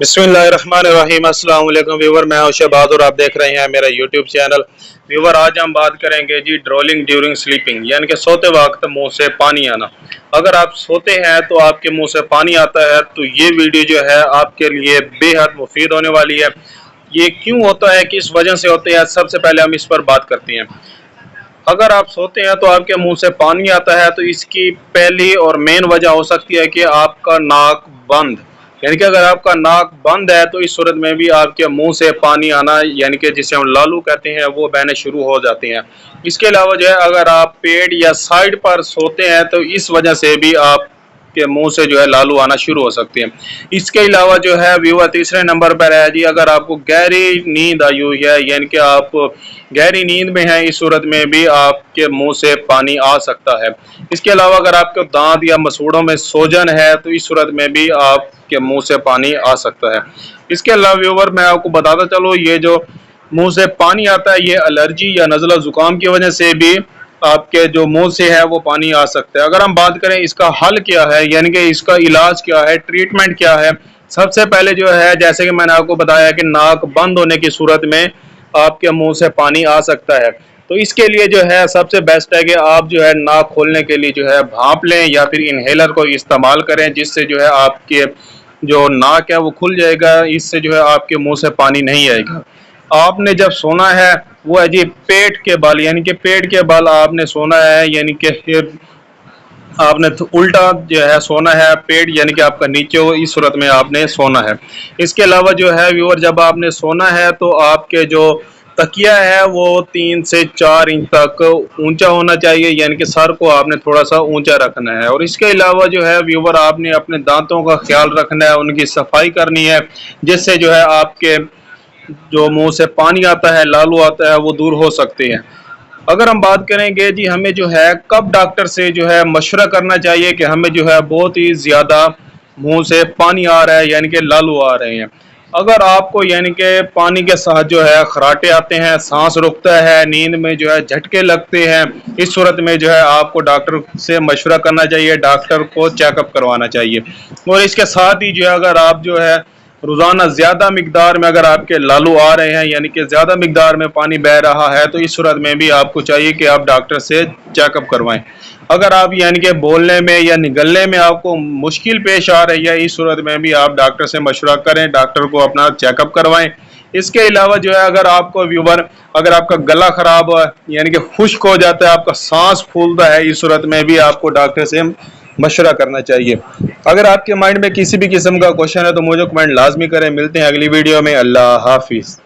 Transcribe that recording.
بسم اللہ الرحمن الرحیم، السلام علیکم ویور، میں ہوں شہباز اور آپ دیکھ رہے ہیں میرا یوٹیوب چینل۔ ویور، آج ہم بات کریں گے جی ڈرولنگ ڈیورنگ سلیپنگ یعنی کہ سوتے وقت منہ سے پانی آنا۔ اگر آپ سوتے ہیں تو آپ کے منہ سے پانی آتا ہے، تو یہ ویڈیو جو ہے آپ کے لیے بے حد مفید ہونے والی ہے۔ یہ کیوں ہوتا ہے کس وجہ سے ہوتے ہیں؟ سب سے پہلے ہم اس پر بات کرتے ہیں۔ اگر آپ سوتے ہیں تو آپ کے منہ سے پانی آتا ہے، تو اس کی پہلی اور مین وجہ ہو سکتی ہے کہ آپ کا ناک بند۔ یعنی کہ اگر آپ کا ناک بند ہے تو اس صورت میں بھی آپ کے منہ سے پانی آنا یعنی کہ جسے ہم لالو کہتے ہیں، وہ بہنے شروع ہو جاتے ہیں۔ اس کے علاوہ جو ہے، اگر آپ پیڑ یا سائڈ پر سوتے ہیں تو اس وجہ سے بھی آپ کے منہ سے جو ہے لالو آنا شروع ہو سکتے ہیں۔ اس کے علاوہ جو ہے ویور تیسرے نمبر پر ہے۔ جی اگر آپ کو گہری نیند آئی ہوئی ہے یعنی کہ آپ گہری نیند میں ہیں، اس صورت میں بھی آپ کے منہ سے پانی آ سکتا ہے۔ اس کے علاوہ اگر آپ کے دانت یا مسوڑوں میں سوجن ہے، تو اس صورت میں بھی آپ کے منہ سے پانی آ سکتا ہے۔ اس کے علاوہ ویور، میں آپ کو بتاتا چلو یہ جو منہ سے پانی آتا ہے، یہ الرجی یا نزلہ زکام کی وجہ سے بھی آپ کے جو منہ سے ہے وہ پانی آ سکتا ہے۔ اگر ہم بات کریں اس کا حل کیا ہے یعنی کہ اس کا علاج کیا ہے ٹریٹمنٹ کیا ہے، سب سے پہلے جو ہے، جیسے کہ میں نے آپ کو بتایا کہ ناک بند ہونے کی صورت میں آپ کے منہ سے پانی آ سکتا ہے۔ تو اس کے لیے جو ہے، سب سے بیسٹ ہے کہ آپ جو ہے ناک کھولنے کے لیے جو ہے بھانپ لیں یا پھر انہیلر کو استعمال کریں، جس سے جو ہے آپ کے جو ناک ہے وہ کھل جائے گا، اس سے جو ہے آپ کے منہ سے پانی نہیں آئے گا۔ آپ نے جب سونا ہے وہ ہے جی پیٹ کے بال یعنی کہ پیٹ کے بال آپ نے سونا ہے یعنی کہ آپ نے الٹا جو ہے سونا ہے پیٹ یعنی کہ آپ کا نیچے ہو، اس صورت میں آپ نے سونا ہے۔ اس کے علاوہ جو ہے ویور جب آپ نے سونا ہے تو آپ کے جو تکیہ ہے وہ تین سے چار انچ تک اونچا ہونا چاہیے یعنی کہ سر کو آپ نے تھوڑا سا اونچا رکھنا ہے۔ اور اس کے علاوہ جو ہے ویور آپ نے اپنے دانتوں کا خیال رکھنا ہے، ان کی صفائی کرنی ہے، جس سے جو ہے آپ کے جو منہ سے پانی آتا ہے، لالو آتا ہے، وہ دور ہو سکتے ہیں۔ اگر ہم بات کریں گے جی ہمیں جو ہے، کب ڈاکٹر سے جو ہے مشورہ کرنا چاہیے کہ ہمیں جو ہے بہت ہی زیادہ منہ سے پانی آ رہا ہے یعنی کہ لالو آ رہے ہیں۔ اگر آپ کو یعنی کہ پانی کے ساتھ جو ہے خراٹے آتے ہیں، سانس رکتا ہے، نیند میں جو ہے جھٹکے لگتے ہیں، اس صورت میں جو ہے آپ کو ڈاکٹر سے مشورہ کرنا چاہیے، ڈاکٹر کو چیک اپ کروانا چاہیے۔ اور اس کے ساتھ ہی جو ہے، اگر آپ جو ہے روزانہ زیادہ مقدار میں اگر آپ کے لالو آ رہے ہیں یعنی کہ زیادہ مقدار میں پانی بہ رہا ہے، تو اس صورت میں بھی آپ کو چاہیے کہ آپ ڈاکٹر سے چیک اپ کروائیں۔ اگر آپ یعنی کہ بولنے میں یا نگلنے میں آپ کو مشکل پیش آ رہی ہے، اس صورت میں بھی آپ ڈاکٹر سے مشورہ کریں، ڈاکٹر کو اپنا چیک اپ کروائیں۔ اس کے علاوہ جو ہے، اگر آپ کو ویور اگر آپ کا گلا خراب ہو یعنی کہ خشک ہو جاتا ہے، آپ کا سانس پھولتا ہے، اس صورت میں بھی آپ کو ڈاکٹر سے مشورہ کرنا چاہیے۔ اگر آپ کے مائنڈ میں کسی بھی قسم کا کوشچن ہے تو مجھے کمنٹ لازمی کریں۔ ملتے ہیں اگلی ویڈیو میں۔ اللہ حافظ۔